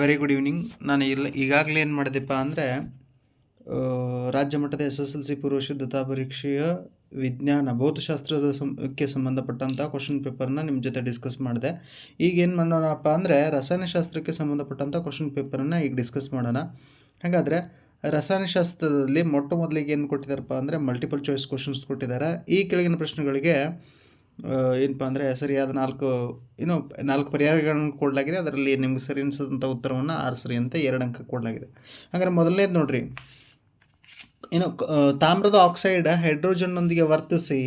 Very good evening ನಾನು ಇಲ್ಲ ಈಗಾಗಲೇ ಏನು ಮಾಡಿದೆಪ್ಪ ಅಂದರೆ ರಾಜ್ಯ ಮಟ್ಟದ ಎಸ್ ಎಸ್ ಎಲ್ ಸಿ ಪೂರ್ವ ಶುದ್ಧತಾ ಪರೀಕ್ಷೆಯ ವಿಜ್ಞಾನ, ಭೌತಶಾಸ್ತ್ರದ ಸಂಕ್ಕೆ ಸಂಬಂಧಪಟ್ಟಂಥ ಕ್ವಶನ್ ಪೇಪರ್ನ ನಿಮ್ಮ ಜೊತೆ ಡಿಸ್ಕಸ್ ಮಾಡಿದೆ. ಈಗ ಏನು ಮಾಡೋಣಪ್ಪ ಅಂದರೆ, ರಸಾಯನಶಾಸ್ತ್ರಕ್ಕೆ ಸಂಬಂಧಪಟ್ಟಂಥ ಕ್ವಶನ್ ಪೇಪರನ್ನು ಈಗ ಡಿಸ್ಕಸ್ ಮಾಡೋಣ. ಹಾಗಾದರೆ, ರಸಾಯನಶಾಸ್ತ್ರದಲ್ಲಿ ಮೊಟ್ಟ ಮೊದಲಿಗೆ ಏನು ಕೊಟ್ಟಿದ್ದಾರಪ್ಪ ಅಂದರೆ ಮಲ್ಟಿಪಲ್ ಚಾಯ್ಸ್ ಕ್ವಶನ್ಸ್ ಕೊಟ್ಟಿದ್ದಾರೆ ಈ ಕೆಳಗಿನ ಪ್ರಶ್ನೆಗಳಿಗೆ ಏನಪ್ಪ ಅಂದರೆ ಸರಿಯಾದ ನಾಲ್ಕು, ಏನೋ ನಾಲ್ಕು ಪರ್ಯಾಯಗಳನ್ನು ಕೊಡಲಾಗಿದೆ. ಅದರಲ್ಲಿ ನಿಮ್ಗೆ ಸರಿ ಅನಿಸಿದಂಥ ಉತ್ತರವನ್ನು ಆರಿಸ್ರಿ ಅಂತ ಎರಡು ಅಂಕ ಕೊಡಲಾಗಿದೆ. ಹಾಗಾದ್ರೆ ಮೊದಲನೇದು ನೋಡಿರಿ. ಏನು ತಾಮ್ರದ ಆಕ್ಸೈಡ್ ಹೈಡ್ರೋಜನ್ನೊಂದಿಗೆ ವರ್ತಿಸಿ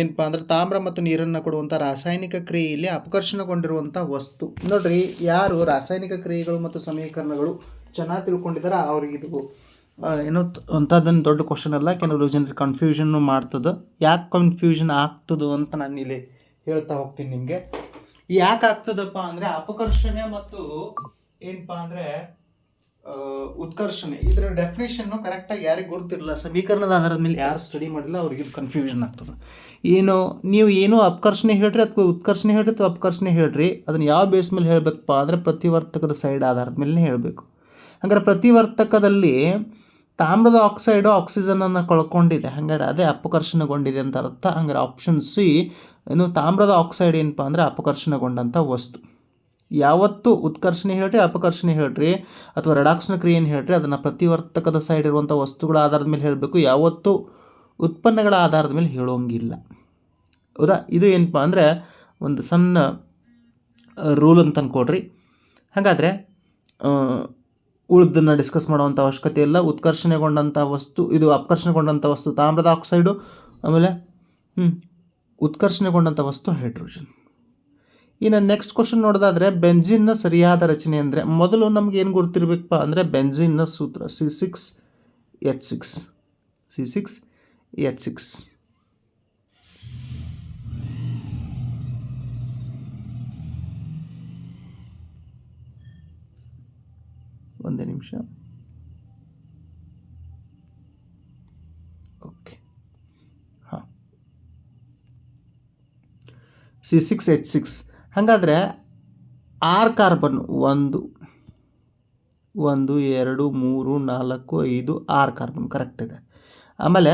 ಏನಪ್ಪ ಅಂದರೆ ತಾಮ್ರ ಮತ್ತು ನೀರನ್ನು ಕೊಡುವಂಥ ರಾಸಾಯನಿಕ ಕ್ರಿಯೆಯಲ್ಲಿ ಅಪಕರ್ಷಣಗೊಂಡಿರುವಂಥ ವಸ್ತು. ನೋಡಿರಿ, ಯಾರು ರಾಸಾಯನಿಕ ಕ್ರಿಯೆಗಳು ಮತ್ತು ಸಮೀಕರಣಗಳು ಚೆನ್ನಾಗಿ ತಿಳ್ಕೊಂಡಿದ್ದಾರೆ? ಅವ್ರಿಗೆ ಇದು ಏನೋ ಅಂಥದ್ದೊಂದು ದೊಡ್ಡ ಕ್ವಶನ್ ಅಲ್ಲ, ಕೆಲವರು ಜನರು ಕನ್ಫ್ಯೂಷನ್ನು ಮಾಡ್ತದೆ. ಯಾಕೆ ಕನ್ಫ್ಯೂಷನ್ ಆಗ್ತದೆ ಅಂತ ನಾನು ಇಲ್ಲಿ ಹೇಳ್ತಾ ಹೋಗ್ತೀನಿ ನಿಮಗೆ. ಯಾಕೆ ಆಗ್ತದಪ್ಪ ಅಂದರೆ ಅಪಕರ್ಷಣೆ ಮತ್ತು ಏನಪ್ಪ ಅಂದರೆ ಉತ್ಕರ್ಷಣೆ. ಇದರ ಡೆಫಿನೇಷನ್ನು ಕರೆಕ್ಟಾಗಿ ಯಾರಿಗೆ ಗೊತ್ತಿರಲ್ಲ. ಸಮೀಕರಣದ ಆಧಾರದ ಮೇಲೆ ಯಾರು ಸ್ಟಡಿ ಮಾಡಿಲ್ಲ, ಅವ್ರಿಗೆ ಕನ್ಫ್ಯೂಷನ್ ಆಗ್ತದೆ. ಏನು, ನೀವು ಏನು ಅಪಕರ್ಷಣೆ ಹೇಳ್ರಿ ಅಥವಾ ಉತ್ಕರ್ಷಣೆ ಹೇಳ್ರಿ ಅಥವಾ ಅಪಕರ್ಷಣೆ ಹೇಳ್ರಿ, ಅದನ್ನು ಯಾವ ಬೇಸ್ ಮೇಲೆ ಹೇಳಬೇಕಪ್ಪ ಅಂದರೆ ಪ್ರತಿವರ್ತಕದ ಸೈಡ್ ಆಧಾರದ ಮೇಲೆ ಹೇಳಬೇಕು. ಹಂಗಾರೆ ಪ್ರತಿವರ್ತಕದಲ್ಲಿ ತಾಮ್ರದ ಆಕ್ಸೈಡು ಆಕ್ಸಿಜನನ್ನು ಕಳ್ಕೊಂಡಿದೆ. ಹಂಗಾರೆ ಅದೇ ಅಪಕರ್ಷಣಗೊಂಡಿದೆ ಅಂತ ಅರ್ಥ. ಹಂಗಾರೆ ಆಪ್ಷನ್ ಸಿ ಏನು ತಾಮ್ರದ ಆಕ್ಸೈಡ್ ಏನಪ್ಪ ಅಂದರೆ ಅಪಕರ್ಷಣಗೊಂಡಂಥ ವಸ್ತು. ಯಾವತ್ತು ಉತ್ಕರ್ಷಣೆ ಹೇಳ್ರಿ, ಅಪಕರ್ಷಣೆ ಹೇಳ್ರಿ, ಅಥವಾ ರೆಡಾಕ್ಸ್ನ ಕ್ರಿಯೆಯನ್ನು ಹೇಳ್ರಿ, ಅದನ್ನು ಪ್ರತಿವರ್ತಕದ ಸೈಡ್ ಇರುವಂಥ ವಸ್ತುಗಳ ಆಧಾರದ ಮೇಲೆ ಹೇಳಬೇಕು. ಯಾವತ್ತು ಉತ್ಪನ್ನಗಳ ಆಧಾರದ ಮೇಲೆ ಹೇಳೋಂಗಿಲ್ಲ. ಹೌದಾ? ಇದು ಏನಪ್ಪ ಅಂದರೆ ಒಂದು ಸಣ್ಣ ರೂಲ್ ಅಂತ ಅನ್ಕೊಡ್ರಿ ಹಾಗಾದರೆ ಉಳಿದನ್ನು ಡಿಸ್ಕಸ್ ಮಾಡುವಂಥ ಅವಶ್ಯಕತೆ ಇಲ್ಲ. ಉತ್ಕರ್ಷಣೆಗೊಂಡಂಥ ವಸ್ತು, ಇದು ಅಪಕರ್ಷಣೆಗೊಂಡಂಥ ವಸ್ತು ತಾಮ್ರದ ಆಕ್ಸೈಡು, ಆಮೇಲೆ ಹ್ಞೂ ಉತ್ಕರ್ಷಣೆಗೊಂಡಂಥ ವಸ್ತು ಹೈಡ್ರೋಜನ್. ಇನ್ನು ನೆಕ್ಸ್ಟ್ ಕ್ವಶನ್ ನೋಡೋದಾದರೆ, ಬೆಂಜಿನ್ನ ಸರಿಯಾದ ರಚನೆ ಅಂದರೆ, ಮೊದಲು ನಮ್ಗೆ ಏನು ಗೊತ್ತಿರಬೇಕಪ್ಪ ಅಂದರೆ, ಬೆಂಜಿನ್ನ ಸೂತ್ರ C six H six C six H six ಒಂದೇ ನಿಮಿಷ. ಓಕೆ ಹಾಂ. ಸಿ ಸಿಕ್ಸ್ ಎಚ್ ಸಿಕ್ಸ್ ಹಾಗಾದರೆ ಆರ್ ಕಾರ್ಬನ್ ಒಂದು ಒಂದು, ಎರಡು, ಮೂರು, ನಾಲ್ಕು, ಐದು ಆರು ಕಾರ್ಬನ್ ಕರೆಕ್ಟ್ ಇದೆ. ಆಮೇಲೆ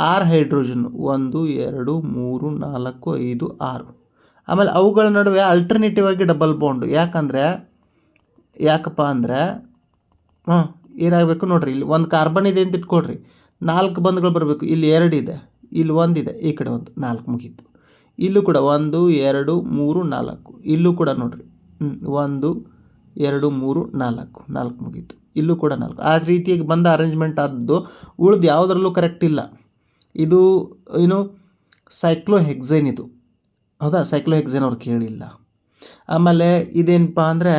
ಆರ್ ಹೈಡ್ರೋಜನ್ ಒಂದು, ಎರಡು, ಮೂರು, ನಾಲ್ಕು, ಐದು, ಆರು. ಆಮೇಲೆ ಅವುಗಳ ನಡುವೆ ಅಲ್ಟರ್ನೇಟಿವ್ ಆಗಿ ಡಬಲ್ ಬಾಂಡು ಯಾಕಂದರೆ, ಯಾಕಪ್ಪ ಅಂದರೆ ಹಾಂ, ಏನಾಗಬೇಕು ನೋಡಿರಿ, ಇಲ್ಲಿ ಒಂದು ಕಾರ್ಬನ್ ಇದೆ ಅಂತ ಇಟ್ಕೊಳ್ರಿ ನಾಲ್ಕು ಬಂದ್ಗಳು ಬರಬೇಕು, ಇಲ್ಲಿ ಎರಡು ಇದೆ, ಇಲ್ಲಿ ಒಂದಿದೆ ಈ ಕಡೆ ಒಂದು, ನಾಲ್ಕು ಮುಗೀತು. ಇಲ್ಲೂ ಕೂಡ ಒಂದು, ಎರಡು, ಮೂರು, ನಾಲ್ಕು, ಇಲ್ಲೂ ಕೂಡ ನೋಡಿರಿ. ಒಂದು, ಎರಡು, ಮೂರು, ನಾಲ್ಕು ನಾಲ್ಕು ಮುಗೀತು, ಇಲ್ಲೂ ಕೂಡ ನಾಲ್ಕು. ಆ ರೀತಿಯಾಗಿ ಬಂದ ಅರೇಂಜ್ಮೆಂಟ್ ಆದದ್ದು ಉಳ್ದು ಯಾವುದರಲ್ಲೂ ಕರೆಕ್ಟ್ ಇಲ್ಲ. ಇದು, ಏನು ಸೈಕ್ಲೋ ಹೆಕ್ಸೈನ್ ಇದು. ಹೌದಾ ಸೈಕ್ಲೋ ಹೆಕ್ಸೈನ್ ಅವ್ರು ಕೇಳಿಲ್ಲ. ಆಮೇಲೆ ಇದೇನಪ್ಪ ಅಂದರೆ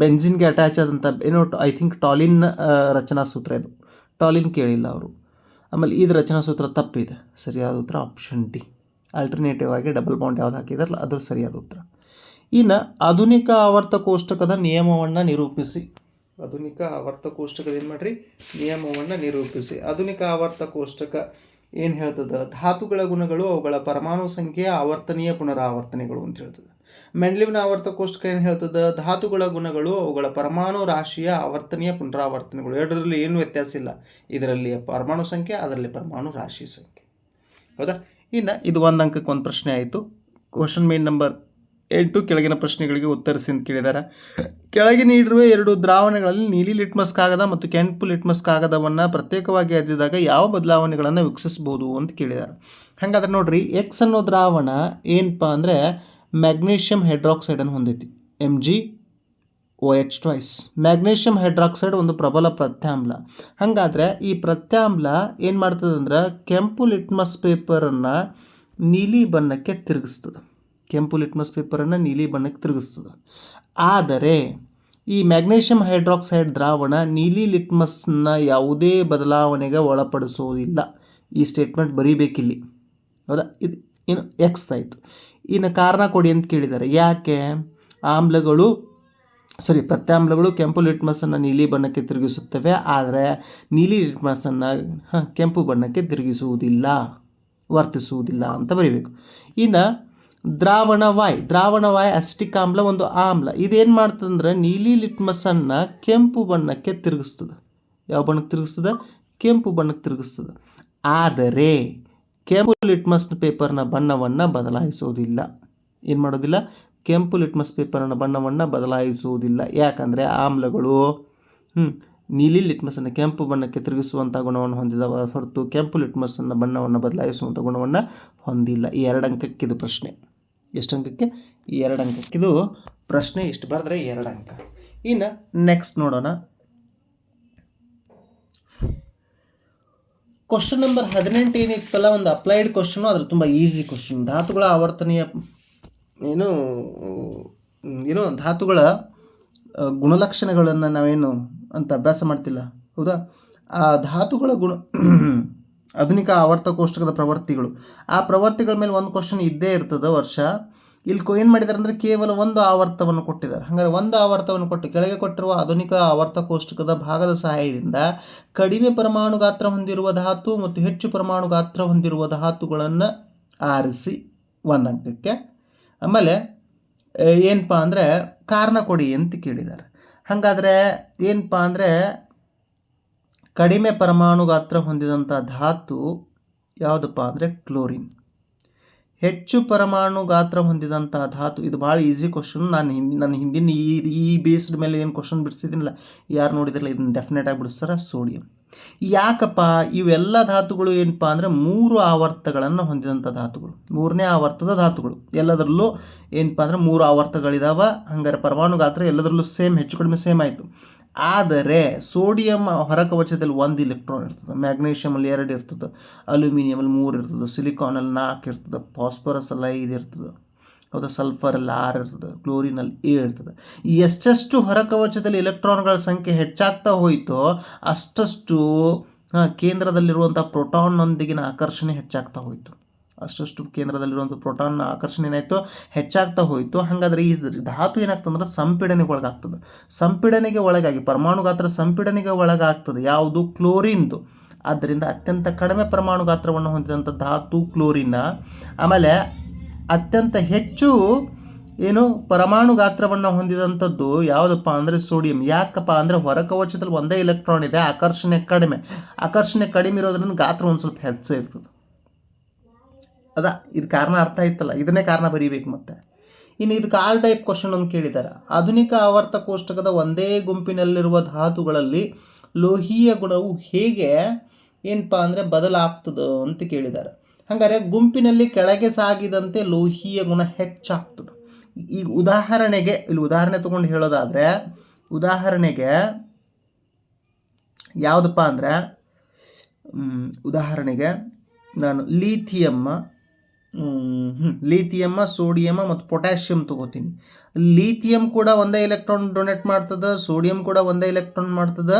ಬೆಂಜಿನ್ಗೆ ಅಟ್ಯಾಚ್ ಆದಂಥ ಏನೋ ಐ ಥಿಂಕ್ ಟಾಲಿನ್ ರಚನಾ ಸೂತ್ರ ಇದು. ಟಾಲಿನ್ ಕೇಳಿಲ್ಲ ಅವರು. ಆಮೇಲೆ ಇದು ರಚನಾ ಸೂತ್ರ ತಪ್ಪಿದೆ. ಸರಿಯಾದ ಉತ್ತರ ಆಪ್ಷನ್ ಡಿ ಆಲ್ಟರ್ನೇಟಿವ್ ಆಗಿ ಡಬಲ್ ಬಾಂಡ್ ಯಾವ್ದು ಹಾಕಿದಾರಲ್ಲ ಅದು ಸರಿಯಾದ ಉತ್ತರ. ಇನ್ನು ಆಧುನಿಕ ಆವರ್ತ ಕೋಷ್ಟಕದ ನಿಯಮವನ್ನು ನಿರೂಪಿಸಿ. ಆಧುನಿಕ ಆವರ್ತ ಕೋಷ್ಟಕದ ಏನು ಮಾಡಿರಿ? ನಿಯಮವನ್ನು ನಿರೂಪಿಸಿ. ಆಧುನಿಕ ಆವರ್ತ ಕೋಷ್ಟಕ ಏನು ಹೇಳ್ತದೆ? ಧಾತುಗಳ ಗುಣಗಳು ಅವುಗಳ ಪರಮಾಣು ಸಂಖ್ಯೆಯ ಆವರ್ತನೀಯ ಪುನರಾವರ್ತನೆಗಳು ಅಂತ ಹೇಳ್ತದೆ. ಮೆಂಡ್ಲಿವ್ನ ಆವರ್ತ ಕೋಷ್ಟಕ ಏನು ಹೇಳ್ತದೆ? ಧಾತುಗಳ ಗುಣಗಳು, ಅವುಗಳ ಪರಮಾಣು ರಾಶಿಯ ಆವರ್ತನೀಯ ಪುನರಾವರ್ತನೆಗಳು. ಎರಡರಲ್ಲಿ ಏನು ವ್ಯತ್ಯಾಸ ಇಲ್ಲ. ಇದರಲ್ಲಿ ಪರಮಾಣು ಸಂಖ್ಯೆ, ಅದರಲ್ಲಿ ಪರಮಾಣು ರಾಶಿ ಸಂಖ್ಯೆ. ಹೌದಾ? ಇನ್ನು ಇದು ಒಂದು ಅಂಕಕ್ಕೆ ಒಂದು ಪ್ರಶ್ನೆ ಆಯಿತು. ಕ್ವಶನ್ ಮೇನ್ ನಂಬರ್ ಎಂಟು ಕೆಳಗಿನ ಪ್ರಶ್ನೆಗಳಿಗೆ ಉತ್ತರಿಸಿ ಅಂತ ಕೇಳಿದ್ದಾರೆ ಕೆಳಗೆ ನೀಡಿರುವ ಎರಡು ದ್ರಾವಣಗಳಲ್ಲಿ ನೀಲಿ ಲಿಟ್ಮಸ್ ಕಾಗದ ಮತ್ತು ಕೆಂಪು ಲಿಟ್ಮಸ್ ಕಾಗದವನ್ನು ಪ್ರತ್ಯೇಕವಾಗಿ ಅದ್ದಿದಾಗ ಯಾವ ಬದಲಾವಣೆಗಳನ್ನು ವೀಕ್ಷಿಸ್ಬೋದು ಅಂತ ಕೇಳಿದ್ದಾರೆ ಹಾಗಾದ್ರೆ ನೋಡ್ರಿ ಎಕ್ಸ್ ಅನ್ನೋ ದ್ರಾವಣ ಏನಪ್ಪ ಅಂದರೆ ಮ್ಯಾಗ್ನೀಷಿಯಂ ಹೈಡ್ರಾಕ್ಸೈಡನ್ನು ಹೊಂದೈತಿ. M G O H twice magnesium hydroxide ಒಂದು ಪ್ರಬಲ ಪ್ರತ್ಯಾಮ್ಲ ಹಾಗಾದರೆ ಈ ಪ್ರತ್ಯಾಮ್ಲ ಏನು ಮಾಡ್ತದಂದ್ರೆ ಕೆಂಪು ಲಿಟ್ಮಸ್ ಪೇಪರನ್ನು ನೀಲಿ ಬಣ್ಣಕ್ಕೆ ತಿರುಗಿಸ್ತದೆ. ಕೆಂಪು ಲಿಟ್ಮಸ್ ಪೇಪರನ್ನು ನೀಲಿ ಬಣ್ಣಕ್ಕೆ ತಿರುಗಿಸ್ತದೆ. ಆದರೆ ಈ ಮ್ಯಾಗ್ನೀಷಿಯಂ ಹೈಡ್ರಾಕ್ಸೈಡ್ ದ್ರಾವಣ ನೀಲಿ ಲಿಟ್ಮಸ್ನ ಯಾವುದೇ ಬದಲಾವಣೆಗೆ ಒಳಪಡಿಸೋದಿಲ್ಲ. ಈ ಸ್ಟೇಟ್ಮೆಂಟ್ ಬರೀಬೇಕಿಲ್ಲಿ. ಹೌದಾ? ಇದು ಏನು ಎಕ್ಸ್ ಆಯಿತು. ಇನ್ನು ಕಾರಣ ಕೊಡಿ ಅಂತ ಕೇಳಿದ್ದಾರೆ. ಯಾಕೆ? ಆಮ್ಲಗಳು, ಸರಿ, ಪ್ರತ್ಯಾಮ್ಲಗಳು ಕೆಂಪು ಲಿಟ್ಮಸನ್ನು ನೀಲಿ ಬಣ್ಣಕ್ಕೆ ತಿರುಗಿಸುತ್ತವೆ, ಆದರೆ ನೀಲಿ ಲಿಟ್ಮಸನ್ನು ಕೆಂಪು ಬಣ್ಣಕ್ಕೆ ತಿರುಗಿಸುವುದಿಲ್ಲ, ವರ್ತಿಸುವುದಿಲ್ಲ ಅಂತ ಬರೀಬೇಕು. ಇನ್ನು ದ್ರಾವಣವಾಯ್ ದ್ರಾವಣವಾಯ್ ಅಸ್ಟಿಕ್ ಆಮ್ಲ, ಒಂದು ಆಮ್ಲ. ಇದೇನು ಮಾಡ್ತದಂದ್ರೆ ನೀಲಿ ಲಿಟ್ಮಸನ್ನು ಕೆಂಪು ಬಣ್ಣಕ್ಕೆ ತಿರುಗಿಸ್ತದೆ. ಯಾವ ಬಣ್ಣಕ್ಕೆ ತಿರುಗಿಸ್ತದೆ? ಕೆಂಪು ಬಣ್ಣಕ್ಕೆ ತಿರುಗಿಸ್ತದೆ. ಆದರೆ ಕೆಂಪು ಲಿಟ್ಮಸ್ ಪೇಪರ್ನ ಬಣ್ಣವನ್ನು ಬದಲಾಯಿಸೋದಿಲ್ಲ. ಏನು ಮಾಡೋದಿಲ್ಲ? ಕೆಂಪು ಲಿಟ್ಮಸ್ ಪೇಪರ್ನ ಬಣ್ಣವನ್ನು ಬದಲಾಯಿಸುವುದಿಲ್ಲ ಯಾಕಂದರೆ ಆಮ್ಲಗಳು ಹ್ಞೂ ನೀಲಿ ಲಿಟ್ಮಸನ್ನು ಕೆಂಪು ಬಣ್ಣಕ್ಕೆ ತಿರುಗಿಸುವಂಥ ಗುಣವನ್ನು ಹೊಂದಿದವ. ಹೊರತು ಕೆಂಪು ಲಿಟ್ಮಸ್ಸನ್ನು ಬಣ್ಣವನ್ನು ಬದಲಾಯಿಸುವಂಥ ಗುಣವನ್ನು ಹೊಂದಿಲ್ಲ. ಈ ಎರಡು ಅಂಕಕ್ಕಿದು ಪ್ರಶ್ನೆ. ಎಷ್ಟು ಅಂಕಕ್ಕೆ ಎರಡು ಅಂಕಕ್ಕಿದು ಪ್ರಶ್ನೆ ಇಷ್ಟು ಬರೆದ್ರೆ ಎರಡು ಅಂಕ ಇನ್ನು ನೆಕ್ಸ್ಟ್ ನೋಡೋಣ. ಕ್ವಶನ್ ನಂಬರ್ ಹದಿನೆಂಟು ಏನಿತ್ತಲ್ಲ, ಒಂದು ಅಪ್ಲೈಡ್ ಕ್ವಶನು ಅದ್ರ ತುಂಬ ಈಸಿ ಕ್ವಶನ್ ಧಾತುಗಳ ಆವರ್ತನೀಯ, ಏನು ಏನು ಧಾತುಗಳ ಗುಣಲಕ್ಷಣಗಳನ್ನು ನಾವೇನು ಅಂತ ಅಭ್ಯಾಸ ಮಾಡ್ತಿಲ್ಲ. ಹೌದಾ? ಆ ಧಾತುಗಳ ಗುಣ, ಆಧುನಿಕ ಆವರ್ತ ಕೋಷ್ಟಕದ ಪ್ರವರ್ತಿಗಳು ಆ ಪ್ರವರ್ತಿಗಳ ಮೇಲೆ ಒಂದು ಕ್ವಶನ್ ಇದ್ದೇ ಇರ್ತದೆ ವರ್ಷ. ಇಲ್ಲಿ ಏನು ಮಾಡಿದ್ದಾರೆ ಅಂದರೆ ಕೇವಲ ಒಂದು ಆವರ್ತವನ್ನು ಕೊಟ್ಟಿದ್ದಾರೆ. ಹಾಗಾದರೆ ಒಂದು ಆವರ್ತವನ್ನು ಕೊಟ್ಟು ಕೆಳಗೆ ಕೊಟ್ಟಿರುವ ಆಧುನಿಕ ಆವರ್ತ ಕೋಷ್ಟಕದ ಭಾಗದ ಸಹಾಯದಿಂದ ಕಡಿಮೆ ಪರಮಾಣು ಗಾತ್ರ ಹೊಂದಿರುವ ಧಾತು ಮತ್ತು ಹೆಚ್ಚು ಪರಮಾಣು ಗಾತ್ರ ಹೊಂದಿರುವ ಧಾತುಗಳನ್ನು ಆರಿಸಿ ಒಂದು ಅಂಕಕ್ಕೆ ಆಮೇಲೆ ಏನಪ್ಪ ಅಂದರೆ ಕಾರಣ ಕೊಡಿ ಅಂತ ಕೇಳಿದ್ದಾರೆ. ಹಾಗಾದರೆ ಏನಪ್ಪ ಅಂದರೆ ಕಡಿಮೆ ಪರಮಾಣು ಗಾತ್ರ ಹೊಂದಿದಂಥ ಧಾತು ಯಾವುದಪ್ಪ ಅಂದರೆ ಕ್ಲೋರಿನ್. ಹೆಚ್ಚು ಪರಮಾಣು ಗಾತ್ರ ಹೊಂದಿದಂಥ ಧಾತು. ಇದು ಭಾಳ ಈಸಿ ಕ್ವಶನ್ ನಾನು ಹಿಂದಿ ನನ್ನ ಹಿಂದಿನ ಈ ಈ ಬೇಸ್ಡ್ ಮೇಲೆ ಏನು ಕ್ವಶನ್ ಬಿಡಿಸಿದ್ದೀನಿಲ್ಲ, ಯಾರು ನೋಡಿದ್ರಲ್ಲ, ಇದನ್ನು ಡೆಫಿನೆಟ್ ಆಗಿ ಬಿಡಿಸ್ತಾರೆ ಸೋಡಿಯಂ ಯಾಕಪ್ಪ, ಇವೆಲ್ಲ ಧಾತುಗಳು ಏನಪ್ಪ ಅಂದರೆ ಮೂರು ಆವರ್ತಗಳನ್ನು ಹೊಂದಿದಂಥ ಧಾತುಗಳು. ಮೂರನೇ ಆವರ್ತದ ಧಾತುಗಳು. ಎಲ್ಲದರಲ್ಲೂ ಏನಪ್ಪ ಅಂದರೆ ಮೂರು ಆವರ್ತಗಳಿದಾವೆ. ಹಂಗಾರೆ ಪರಮಾಣು ಗಾತ್ರ ಎಲ್ಲದರಲ್ಲೂ ಸೇಮ್ ಹೆಚ್ಚು ಕಡಿಮೆ ಸೇಮ್ ಆಯಿತು. ಆದರೆ ಸೋಡಿಯಂ ಹೊರಕವಚದಲ್ಲಿ ಒಂದು ಇಲೆಕ್ಟ್ರಾನ್ ಇರ್ತದೆ. ಮ್ಯಾಗ್ನೀಷಿಯಮಲ್ಲಿ ಎರಡು ಇರ್ತದೆ. ಅಲ್ಯೂಮಿನಿಯಮಲ್ಲಿ ಮೂರು ಇರ್ತದೆ. ಸಿಲಿಕಾನಲ್ಲಿ ನಾಲ್ಕು ಇರ್ತದೆ. ಫಾಸ್ಫರಸಲ್ಲಿ ಐದು ಇರ್ತದೆ. ಹೌದಾ? ಸಲ್ಫರಲ್ಲಿ ಆರು ಇರ್ತದೆ. ಕ್ಲೋರಿನಲ್ಲಿ ಏಳು ಇರ್ತದೆ. ಎಷ್ಟೆಷ್ಟು ಹೊರಕವಚದಲ್ಲಿ ಇಲೆಕ್ಟ್ರಾನ್ಗಳ ಸಂಖ್ಯೆ ಹೆಚ್ಚಾಗ್ತಾ ಹೋಯಿತೋ ಅಷ್ಟಷ್ಟು ಕೇಂದ್ರದಲ್ಲಿರುವಂಥ ಪ್ರೋಟಾನ್ನೊಂದಿಗಿನ ಆಕರ್ಷಣೆ ಹೆಚ್ಚಾಗ್ತಾ ಹೋಯಿತು. ಅಷ್ಟಷ್ಟು ಕೇಂದ್ರದಲ್ಲಿರುವಂಥ ಪ್ರೋಟಾನ್ ಆಕರ್ಷಣೆ ಏನಾಯಿತು ಹೆಚ್ಚಾಗ್ತಾ ಹೋಯಿತು. ಹಾಗಾದರೆ ಈ ಧಾತು ಏನಾಗ್ತಂದ್ರೆ ಸಂಪೀಡನೆಗೆ ಒಳಗಾಗ್ತದೆ ಸಂಪೀಡನೆಗೆ ಒಳಗಾಗಿ ಪರಮಾಣು ಗಾತ್ರ ಸಂಪೀಡನೆಗೆ ಒಳಗಾಗ್ತದೆ ಯಾವುದು? ಕ್ಲೋರಿನ್ದು. ಆದ್ದರಿಂದ ಅತ್ಯಂತ ಕಡಿಮೆ ಪರಮಾಣು ಗಾತ್ರವನ್ನು ಹೊಂದಿದಂಥ ಧಾತು ಕ್ಲೋರಿನ್ನ, ಆಮೇಲೆ ಅತ್ಯಂತ ಹೆಚ್ಚು ಏನು ಪರಮಾಣು ಗಾತ್ರವನ್ನು ಹೊಂದಿದಂಥದ್ದು ಯಾವುದಪ್ಪ ಅಂದರೆ ಸೋಡಿಯಂ. ಯಾಕಪ್ಪ ಅಂದರೆ ಹೊರಕವಚದಲ್ಲಿ ಒಂದೇ ಇಲೆಕ್ಟ್ರಾನ್ ಇದೆ, ಆಕರ್ಷಣೆ ಕಡಿಮೆ. ಆಕರ್ಷಣೆ ಕಡಿಮೆ ಇರೋದ್ರಿಂದ ಗಾತ್ರ ಒಂದು ಸ್ವಲ್ಪ ಹೆಚ್ಚು ಇರ್ತದೆ. ಅದ, ಇದು ಕಾರಣ ಅರ್ಥ ಆಯ್ತಲ್ಲ, ಇದನ್ನೇ ಕಾರಣ ಬರೀಬೇಕು ಮತ್ತೆ. ಇನ್ನು ಇದು ಕಾಲ್ ಟೈಪ್ ಕ್ವಶನ್ ಒಂದು ಕೇಳಿದ್ದಾರೆ ಆಧುನಿಕ ಆವರ್ತ ಕೋಷ್ಟಕದ ಒಂದೇ ಗುಂಪಿನಲ್ಲಿರುವ ಧಾತುಗಳಲ್ಲಿ ಲೋಹೀಯ ಗುಣವು ಹೇಗೆ ಏನಪ್ಪ ಅಂದರೆ ಬದಲಾಗ್ತದೋ ಅಂತ ಕೇಳಿದ್ದಾರೆ ಹಾಗಾದರೆ ಗುಂಪಿನಲ್ಲಿ ಕೆಳಗೆ ಸಾಗಿದಂತೆ ಲೋಹೀಯ ಗುಣ ಹೆಚ್ಚಾಗ್ತದೆ. ಈಗ ಉದಾಹರಣೆಗೆ, ಇಲ್ಲಿ ಉದಾಹರಣೆ ತೊಗೊಂಡು ಹೇಳೋದಾದರೆ, ಉದಾಹರಣೆಗೆ ಯಾವುದಪ್ಪ ಅಂದರೆ ಉದಾಹರಣೆಗೆ ನಾನು ಲೀಥಿಯಮ್ಮ ಲೀಥಿಯಮ್ಮ ಸೋಡಿಯಮ್ಮ ಮತ್ತು ಪೊಟ್ಯಾಷಿಯಮ್ ತಗೋತೀನಿ. ಲೀಥಿಯಮ್ ಕೂಡ ಒಂದೇ ಎಲೆಕ್ಟ್ರಾನ್ ಡೊನೇಟ್ ಮಾಡ್ತದೆ ಸೋಡಿಯಂ ಕೂಡ ಒಂದೇ ಎಲೆಕ್ಟ್ರಾನ್ ಮಾಡ್ತದೆ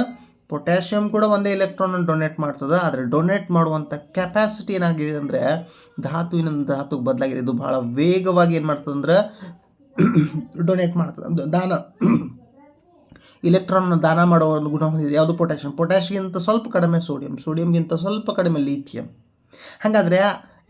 ಪೊಟ್ಯಾಷಿಯಮ್ ಕೂಡ ಒಂದೇ ಎಲೆಕ್ಟ್ರಾನ್ ಡೊನೇಟ್ ಮಾಡ್ತದೆ. ಆದರೆ ಡೊನೇಟ್ ಮಾಡುವಂಥ ಕೆಪ್ಯಾಸಿಟಿ ಏನಾಗಿದೆ ಅಂದರೆ ಧಾತುವಿನ ಧಾತುಗೆ ಬದಲಾಗಿದೆ. ಇದು ಭಾಳ ವೇಗವಾಗಿ ಏನು ಮಾಡ್ತದೆ ಅಂದ್ರೆ ಡೊನೇಟ್ ಮಾಡ್ತದೆ. ದಾನ. ಇಲೆಕ್ಟ್ರಾನ್ ದಾನ ಮಾಡುವ ಒಂದು ಗುಣ ಹೊಂದಿದೆ. ಯಾವುದು? ಪೊಟ್ಯಾಷಿಯಂ ಪೊಟ್ಯಾಷಿಯಂತ ಸ್ವಲ್ಪ ಕಡಿಮೆ ಸೋಡಿಯಂ ಸೋಡಿಯಂಗಿಂತ ಸ್ವಲ್ಪ ಕಡಿಮೆ ಲೀಥಿಯಂ ಹಾಗಾದರೆ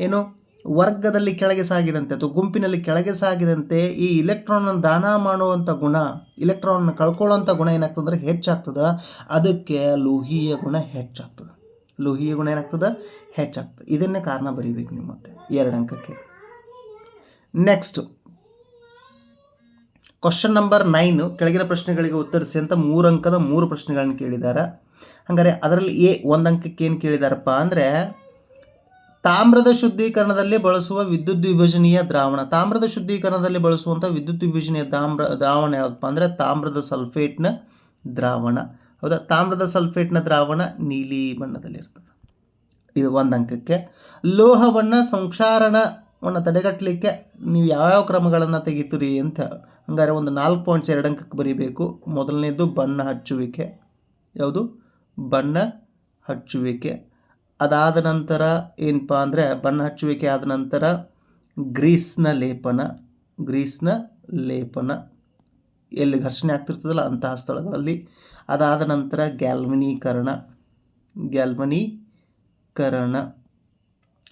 ಏನು? ವರ್ಗದಲ್ಲಿ ಕೆಳಗೆ ಸಾಗಿದಂತೆ ಅಥವಾ ಗುಂಪಿನಲ್ಲಿ ಕೆಳಗೆ ಸಾಗಿದಂತೆ ಈ ಇಲೆಕ್ಟ್ರಾನ್ ದಾನ ಮಾಡುವಂಥ ಗುಣ ಇಲೆಕ್ಟ್ರಾನ್ ಕಳ್ಕೊಳ್ಳೋಂಥ ಗುಣ ಏನಾಗ್ತದೆ? ಹೆಚ್ಚಾಗ್ತದೆ. ಅದಕ್ಕೆ ಲೋಹೀಯ ಗುಣ ಹೆಚ್ಚಾಗ್ತದೆ. ಲೋಹೀಯ ಗುಣ ಏನಾಗ್ತದೆ? ಹೆಚ್ಚಾಗ್ತದೆ. ಇದನ್ನೇ ಕಾರಣ ಬರೀಬೇಕು ನೀವು ಮತ್ತೆ ಎರಡು ಅಂಕಕ್ಕೆ. ನೆಕ್ಸ್ಟು ಕ್ವಶನ್ ನಂಬರ್ ನೈನು ಕೆಳಗಿನ ಪ್ರಶ್ನೆಗಳಿಗೆ ಉತ್ತರಿಸಿ ಅಂತ ಮೂರು ಅಂಕದ ಮೂರು ಪ್ರಶ್ನೆಗಳನ್ನು ಕೇಳಿದ್ದಾರೆ ಹಾಗಾದರೆ ಅದರಲ್ಲಿ ಎ ಒಂದು ಅಂಕಕ್ಕೆ ಏನು ಕೇಳಿದಾರಪ್ಪ ಅಂದರೆ ತಾಮ್ರದ ಶುದ್ಧೀಕರಣದಲ್ಲಿ ಬಳಸುವ ವಿದ್ಯುತ್ ವಿಭಜನೀಯ ದ್ರಾವಣ. ತಾಮ್ರದ ಶುದ್ಧೀಕರಣದಲ್ಲಿ ಬಳಸುವಂಥ ವಿದ್ಯುತ್ ವಿಭಜನೀಯ ತಾಮ್ರ ದ್ರಾವಣ ಯಾವುದಪ್ಪ ಅಂದರೆ ತಾಮ್ರದ ಸಲ್ಫೇಟ್ನ ದ್ರಾವಣ. ಹೌದಾ? ತಾಮ್ರದ ಸಲ್ಫೇಟ್ನ ದ್ರಾವಣ ನೀಲಿ ಬಣ್ಣದಲ್ಲಿರ್ತದೆ ಇದು ಒಂದು ಅಂಕಕ್ಕೆ. ಲೋಹವನ್ನು ಸಂಕ್ಷಾರಣವನ್ನು ತಡೆಗಟ್ಟಲಿಕ್ಕೆ ನೀವು ಯಾವ್ಯಾವ ಕ್ರಮಗಳನ್ನು ತೆಗಿತೀರಿ ಅಂತ ಹಂಗಾರೆ ಒಂದು ನಾಲ್ಕು ಪಾಯಿಂಟ್ಸ್ ಎರಡು ಅಂಕಕ್ಕೆ ಬರೀಬೇಕು. ಮೊದಲನೇದು ಬಣ್ಣ ಹಚ್ಚುವಿಕೆ. ಯಾವುದು? ಬಣ್ಣ ಹಚ್ಚುವಿಕೆ. ಅದಾದ ನಂತರ ಏನಪ್ಪ ಅಂದರೆ ಬಣ್ಣ ಹಚ್ಚುವಿಕೆ ಆದ ನಂತರ ಗ್ರೀಸ್ನ ಲೇಪನ ಗ್ರೀಸ್ನ ಲೇಪನ ಎಲ್ಲಿ ಘರ್ಷಣೆ ಆಗ್ತಿರ್ತದಲ್ಲ ಅಂತಹ ಸ್ಥಳಗಳಲ್ಲಿ ಅದಾದ ನಂತರ ಗ್ಯಾಲ್ವನೀಕರಣ ಗ್ಯಾಲ್ವನೀಕರಣ,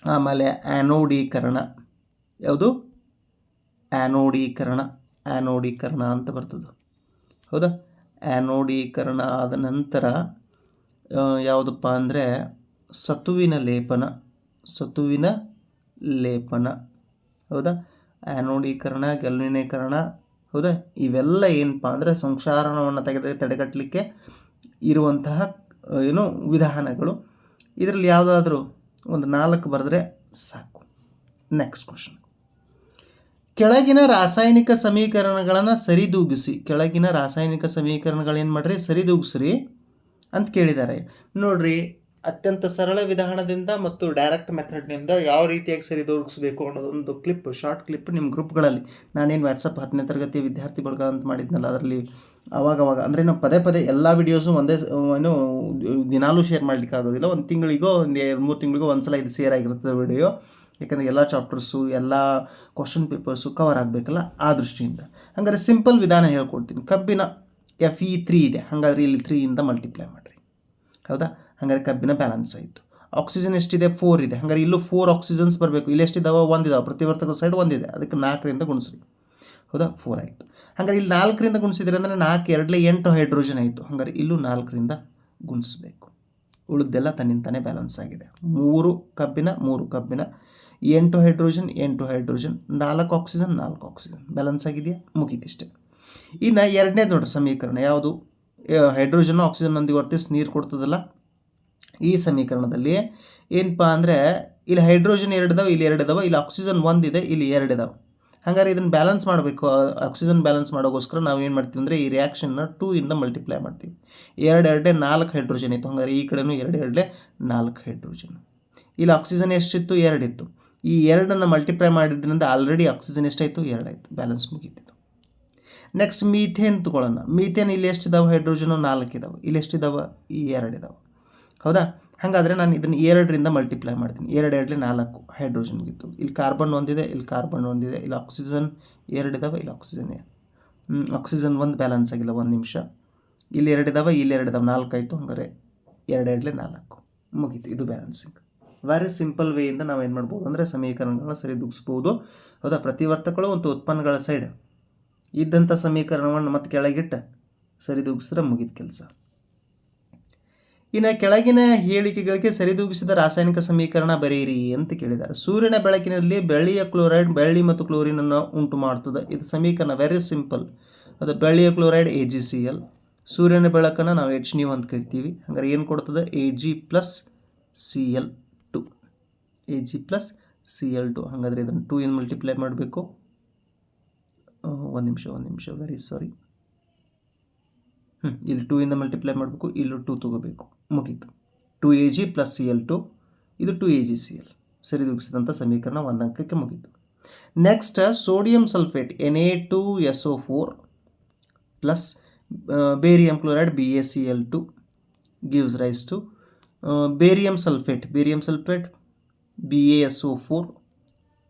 ಆಮೇಲೆ ಆ್ಯನೋಡೀಕರಣ ಯಾವುದು? ಆ್ಯನೋಡೀಕರಣ ಆ್ಯನೋಡೀಕರಣ ಅಂತ ಬರ್ತದೆ. ಹೌದಾ? ಆ್ಯನೋಡೀಕರಣ ಆದ ನಂತರ ಯಾವುದಪ್ಪ ಅಂದರೆ ಸತುವಿನ ಲೇಪನ ಸತುವಿನ ಲೇಪನ. ಹೌದಾ? ಆ್ಯನೋಡೀಕರಣ ಗೆಲ್ವಿನೀಕರಣ ಹೌದಾ? ಇವೆಲ್ಲ ಏನಪ್ಪ ಅಂದರೆ ಸಂಕ್ಷಾರಣವನ್ನು ತೆಗೆದರೆ ತಡೆಗಟ್ಟಲಿಕ್ಕೆ ಇರುವಂತಹ ಏನು ವಿಧಾನಗಳು. ಇದರಲ್ಲಿ ಯಾವುದಾದ್ರೂ ಒಂದು ನಾಲ್ಕು ಬರೆದ್ರೆ ಸಾಕು. ನೆಕ್ಸ್ಟ್ ಕ್ವಶನ್ ಕೆಳಗಿನ ರಾಸಾಯನಿಕ ಸಮೀಕರಣಗಳನ್ನು ಸರಿದೂಗಿಸಿ. ಕೆಳಗಿನ ರಾಸಾಯನಿಕ ಸಮೀಕರಣಗಳೇನು ಮಾಡ್ರಿ? ಸರಿದೂಗಿಸ್ರಿ ಅಂತ ಕೇಳಿದ್ದಾರೆ. ನೋಡ್ರಿ ಅತ್ಯಂತ ಸರಳ ವಿಧಾನದಿಂದ ಮತ್ತು ಡೈರೆಕ್ಟ್ ಮೆಥಡ್ನಿಂದ ಯಾವ ರೀತಿಯಾಗಿ ಸರಿದೂಗಿಸ್ಬೇಕು ಅನ್ನೋದೊಂದು ಕ್ಲಿಪ್ ಶಾರ್ಟ್ ಕ್ಲಿಪ್ ನಿಮ್ಮ ಗ್ರೂಪ್ಗಳಲ್ಲಿ ನಾನೇನು ವಾಟ್ಸಪ್ ಹತ್ತನೇ ತರಗತಿ ವಿದ್ಯಾರ್ಥಿ ಬಳಗ ಅಂತ ಮಾಡಿದ್ನಲ್ಲ, ಅದರಲ್ಲಿ ಅವಾಗ ಅವಾಗ, ಅಂದರೆ ನಾವು ಪದೇ ಪದೇ ಎಲ್ಲ ವಿಡಿಯೋಸು ಒಂದೇ ಏನು ದಿನಾಲೂ ಶೇರ್ ಮಾಡಲಿಕ್ಕೆ ಆಗೋದಿಲ್ಲ. ಒಂದು ತಿಂಗಳಿಗೋ, ಒಂದು ಎರಡು, ಮೂರು ತಿಂಗಳಿಗೋ ಒಂದು ಸಲ ಇದು ಶೇರ್ ಆಗಿರ್ತದೆ ವಿಡಿಯೋ ಯಾಕಂದರೆ ಎಲ್ಲ ಚಾಪ್ಟರ್ಸು ಎಲ್ಲ ಕ್ವಶನ್ ಪೇಪರ್ಸು ಕವರ್ ಆಗಬೇಕಲ್ಲ ಆ ದೃಷ್ಟಿಯಿಂದ. ಹಾಗಾದ್ರೆ ಸಿಂಪಲ್ ವಿಧಾನ ಹೇಳ್ಕೊಡ್ತೀನಿ. ಕಬ್ಬಿನ ಎಫ್ ಇ ತ್ರೀ ಇದೆ. ಹಾಗಾದ್ರೆ ಇಲ್ಲಿ ತ್ರೀಯಿಂದ ಮಲ್ಟಿಪ್ಲೈ ಮಾಡಿರಿ. ಹೌದಾ? ಹಾಗಾದ್ರೆ ಕಬ್ಬಿನ ಬ್ಯಾಲೆನ್ಸ್ ಆಯಿತು. ಆಕ್ಸಿಜನ್ ಎಷ್ಟಿದೆ? ಫೋರ್ ಇದೆ. ಹಂಗಾರೆ ಇಲ್ಲೂ ಫೋರ್ ಆಕ್ಸಿಜನ್ಸ್ ಬರಬೇಕು. ಇಲ್ಲಿ ಎಷ್ಟಿದ್ದಾವೆ ಒಂದಿದಾವೆ. ಪ್ರತಿವರ್ತಕ ಸೈಡ್ ಒಂದಿದೆ. ಅದಕ್ಕೆ ನಾಲ್ಕರಿಂದ ಗುಣಿಸ್ರಿ. ಹೌದಾ? ಫೋರ್ ಆಯಿತು. ಹಂಗಾರೆ ಇಲ್ಲಿ ನಾಲ್ಕರಿಂದ ಗುಣಿಸಿದ್ರೆ ಅಂದರೆ ನಾಲ್ಕು, ಎರಡಲೇ ಎಂಟು ಹೈಡ್ರೋಜನ್ ಆಯಿತು. ಹಾಗಾದ್ರೆ ಇಲ್ಲೂ ನಾಲ್ಕರಿಂದ ಗುಣಿಸ್ಬೇಕು. ಉಳಿದೆಲ್ಲ ತನ್ನಿಂದಾನೆ ಬ್ಯಾಲೆನ್ಸ್ ಆಗಿದೆ. ಮೂರು ಕಬ್ಬಿನ ಮೂರು ಕಬ್ಬಿನ, ಎಂಟು ಹೈಡ್ರೋಜನ್ ಎಂಟು ಹೈಡ್ರೋಜನ್ ನಾಲ್ಕು ಆಕ್ಸಿಜನ್ ನಾಲ್ಕು ಆಕ್ಸಿಜನ್ ಬ್ಯಾಲೆನ್ಸ್ ಆಗಿದೆಯಾ? ಮುಗಿದಿಷ್ಟೇ ಇನ್ನು ಎರಡನೇದು ನೋಡ್ರಿ ಸಮೀಕರಣ. ಯಾವುದು? ಹೈಡ್ರೋಜನ್ ಆಕ್ಸಿಜನ್ ವರ್ತಿಸಿ ನೀರು ಕೊಡ್ತದಲ್ಲ? ಈ ಸಮೀಕರಣದಲ್ಲಿ ಏನಪ್ಪ ಅಂದರೆ ಇಲ್ಲಿ ಹೈಡ್ರೋಜನ್ ಎರಡು ಇದಾವೆ, ಇಲ್ಲಿ ಎರಡು ಇದಾವೆ, ಇಲ್ಲಿ ಆಕ್ಸಿಜನ್ ಒಂದಿದೆ ಇಲ್ಲಿ ಎರಡು ಇದಾವೆ. ಹಾಗಾದ್ರೆ ಇದನ್ನು ಬ್ಯಾಲೆನ್ಸ್ ಮಾಡಬೇಕು. ಆಕ್ಸಿಜನ್ ಬ್ಯಾಲೆನ್ಸ್ ಮಾಡೋಕ್ಕೋಸ್ಕರ ನಾವು ಏನು ಮಾಡ್ತೀವಿ ಅಂದರೆ ಈ ರಿಯಾಕ್ಷನ್ನ ಟೂ ಇಂದ ಮಲ್ಟಿಪ್ಲೈ ಮಾಡ್ತೀವಿ. ಎರಡು ಎರಡೇ ನಾಲ್ಕು ಹೈಡ್ರೋಜನ್ ಇತ್ತು. ಹಾಗಾದ್ರೆ ಈ ಕಡೆನೂ ಎರಡು ಎರಡೇ ನಾಲ್ಕು ಹೈಡ್ರೋಜನ್ ಇಲ್ಲಿ ಆಕ್ಸಿಜನ್ ಎಷ್ಟಿತ್ತು? ಎರಡಿತ್ತು ಈ ಎರಡನ್ನು ಮಲ್ಟಿಪ್ಲೈ ಮಾಡಿದ್ರಿಂದ ಆಲ್ರೆಡಿ ಆಕ್ಸಿಜನ್ ಎಷ್ಟಾಯಿತು? ಎರಡಾಯಿತು ಬ್ಯಾಲೆನ್ಸ್ ಮುಗೀತಿತ್ತು. ನೆಕ್ಸ್ಟ್ ಮೀಥೇನ್ ತಗೊಳ್ಳೋಣ. ಮೀಥೇನ್ ಇಲ್ಲಿ ಎಷ್ಟಿದಾವೆ ಹೈಡ್ರೋಜನು ನಾಲ್ಕು ಇದಾವೆ. ಇಲ್ಲಿ ಎಷ್ಟಿದಾವೆ ಈ ಎರಡಿದಾವೆ ಹೌದಾ? ಹಾಗಾದರೆ ನಾನು ಇದನ್ನು ಎರಡರಿಂದ ಮಲ್ಟಿಪ್ಲೈ ಮಾಡ್ತೀನಿ. ಎರಡು ಎರಡಲಿ ನಾಲ್ಕು ಹೈಡ್ರೋಜನ್ ಮುಗಿತು ಇಲ್ಲಿ ಕಾರ್ಬನ್ ಒಂದಿದೆ, ಇಲ್ಲಿ ಕಾರ್ಬನ್ ಒಂದಿದೆ, ಇಲ್ಲಿ ಆಕ್ಸಿಜನ್ ಎರಡು ಇದಾವೆ, ಇಲ್ಲಿ ಆಕ್ಸಿಜನ್ ಆಕ್ಸಿಜನ್ ಒಂದು ಬ್ಯಾಲೆನ್ಸ್ ಆಗಿಲ್ಲ, ಒಂದು ನಿಮಿಷ. ಇಲ್ಲಿ ಎರಡು ಇದಾವೆ, ಇಲ್ಲಿ ಎರಡು ಇದಾವೆ. ನಾಲ್ಕು ಆಯಿತು ಹಂಗಾರೆ ಎರಡು ಎರಡಲೆ ನಾಲ್ಕು. ಮುಗೀತು, ಇದು ಬ್ಯಾಲೆನ್ಸಿಂಗ್ ವೆರಿ ಸಿಂಪಲ್ ವೇಯಿಂದ ನಾವು ಏನು ಮಾಡ್ಬೋದು ಅಂದರೆ ಸಮೀಕರಣಗಳನ್ನ ಸರಿದೂಗಿಸ್ಬೋದು ಹೌದಾ? ಪ್ರತಿವರ್ತಕಗಳು ಮತ್ತು ಉತ್ಪನ್ನಗಳ ಸೈಡ್ ಇದ್ದಂಥ ಸಮೀಕರಣವನ್ನು ಮತ್ತೆ ಕೆಳಗಿಟ್ಟು ಸರಿದೂಗಿಸಿದ್ರೆ ಮುಗಿದ ಕೆಲಸ. ಇನ್ನು ಕೆಳಗಿನ ಹೇಳಿಕೆಗಳಿಗೆ ಸರಿದೂಗಿಸಿದ ರಾಸಾಯನಿಕ ಸಮೀಕರಣ ಬರೆಯಿರಿ ಅಂತ ಕೇಳಿದ್ದಾರೆ. ಸೂರ್ಯನ ಬೆಳಕಿನಲ್ಲಿ ಬೆಳ್ಳಿಯ ಕ್ಲೋರೈಡ್, ಬೆಳ್ಳಿ ಮತ್ತು ಕ್ಲೋರಿನನ್ನು ಉಂಟು ಮಾಡ್ತದೆ. ಇದು ಸಮೀಕರಣ ವೆರಿ ಸಿಂಪಲ್ ಅದು ಬೆಳ್ಳಿಯ chloride A G C L ಸೂರ್ಯನ ಬೆಳಕನ್ನು ನಾವು ಎಚ್ ನೀವು ಅಂತ ಕರಿತೀವಿ. ಹಂಗಾರೆ ಏನು ಕೊಡ್ತದೆ? A G plus C L two A G plus C L two ಹಾಗಾದರೆ ಇದನ್ನು ಟೂ ಇಂದ ಮಲ್ಟಿಪ್ಲೈ ಮಾಡಬೇಕು. ಒಂದು ನಿಮಿಷ ಒಂದು ನಿಮಿಷ. ವೆರಿ ಸಾರಿ ಹ್ಞೂ ಇಲ್ಲಿ ಟೂ ಇಂದ ಮಲ್ಟಿಪ್ಲೈ ಮಾಡಬೇಕು. ಇಲ್ಲೂ ಟೂ ತೊಗೋಬೇಕು. ಮುಗೀತು. Two A G plus C L two ಇದು two A G C L ಸರಿದೂಗಿಸಿದಂಥ ಸಮೀಕರಣ ಒಂದು ಅಂಕಕ್ಕೆ ಮುಗೀತು next sodium sulphate N A two S O four plus barium chloride B A C L two gives rise to barium sulphate barium sulphate B A S O four